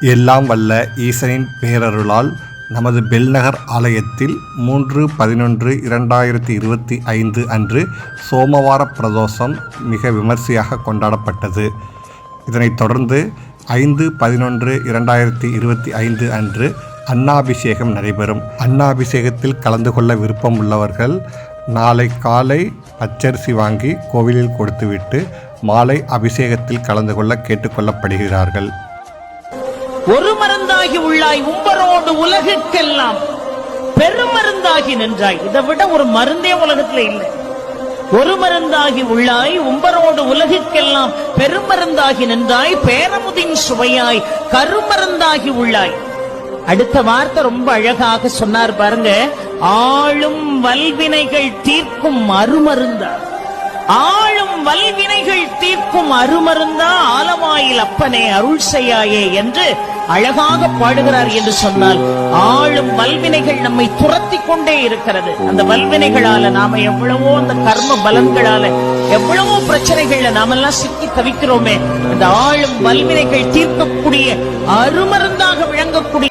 எல்லாம் வல்ல ஈசனின் பேரருளால் நமது பெல்நகர் ஆலயத்தில் மூன்று பதினொன்று இரண்டாயிரத்தி இருபத்தி ஐந்து அன்று சோமவார பிரதோஷம் மிக விமர்சையாக கொண்டாடப்பட்டது. இதனைத் தொடர்ந்து ஐந்து பதினொன்று இரண்டாயிரத்தி இருபத்தி ஐந்து அன்று அன்னாபிஷேகம் நடைபெறும். அன்னாபிஷேகத்தில் கலந்து கொள்ள விருப்பம் உள்ளவர்கள் நாளை காலை பச்சரிசி வாங்கி கோவிலில் கொடுத்துவிட்டு மாலை அபிஷேகத்தில் கலந்து கொள்ள கேட்டுக்கொள்ளப்படுகிறார்கள் ஒரு மருந்தாகி உள்ளாய் உம்பரோடு உலகுக்கெல்லாம் பெருமருந்தாகி நின்றாய். இதை விட ஒரு மருந்தே உலகத்துல இல்லை. ஒரு மருந்தாகி உள்ளாய் உம்பரோடு உலகுக்கெல்லாம் பெருமருந்தாகி நின்றாய் பேரமுதின் சுவையாய் கருமருந்தாகி உள்ளாய். அடுத்த வார்த்தை ரொம்ப அழகாக சொன்னார் பாருங்க ஆளும் வல்வினைகள் தீர்க்கும் அருமருந்தா. ஆளும் வல்வினைகள் தீர்க்கும் அருமருந்தா ஆலவாயில் அப்பனே அருள் செய்யாயே என்று அழகாக பாடுகிறார் என்று சொன்னால் ஆளும் வல்வினைகள் நம்மை துரத்தி கொண்டே இருக்கிறது. அந்த வல்வினைகளால நாம எவ்வளவோ அந்த கர்ம பலன்களால எவ்வளவோ பிரச்சனைகள்ல நாமெல்லாம் சிக்கி தவிக்கிறோமே அந்த ஆளும் வல்வினைகள் தீர்க்கக்கூடிய அருமருந்தாக விளங்கக்கூடிய